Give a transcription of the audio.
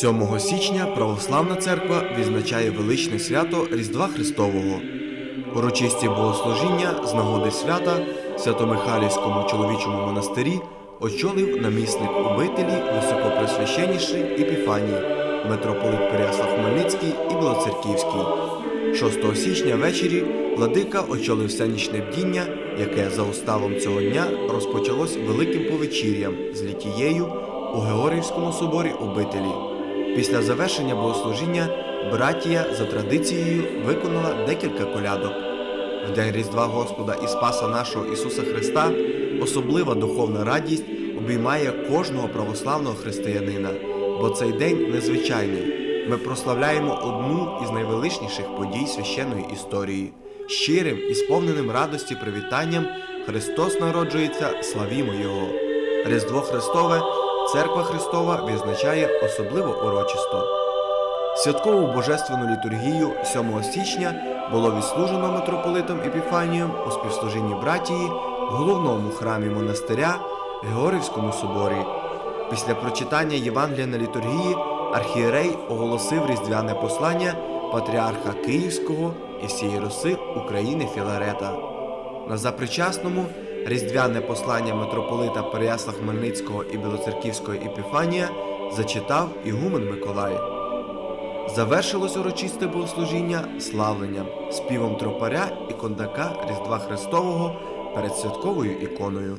7 січня Православна церква відзначає величне свято Різдва Христового. Урочисті богослужіння з нагоди свята в Свято-Михайлівському чоловічому монастирі очолив намісник обителі високопресвященніший Епіфанії, митрополит Переяслав Хмельницький і Білоцерківський. 6 січня ввечері владика очолив сценічне бдіння, яке за уставом цього дня розпочалось великим повечір'ям з літією у Георгіївському соборі обителі. Після завершення богослужіння братія за традицією виконала декілька колядок. В день Різдва Господа і Спаса нашого Ісуса Христа особлива духовна радість обіймає кожного православного християнина, бо цей день незвичайний. Ми прославляємо одну із найвеличніших подій священної історії. Щирим і сповненим радості привітанням Христос народжується, славімо Його. Різдво Христове Церква Христова відзначає особливо урочисто. Святкову божественну літургію 7 січня було відслужено митрополитом Епіфанієм у співслужінні братії в головному храмі монастиря Георгівському соборі. Після прочитання Євангелія на літургії архієрей оголосив різдвяне послання патріарха Київського і всієї Руси України Філарета. На запричасному різдвяне послання митрополита Переясла Хмельницького і Білоцерківського Епіфанія зачитав Ігумен Миколай. Завершилось урочисте богослужіння славленням, співом тропаря і кондака Різдва Христового перед святковою іконою.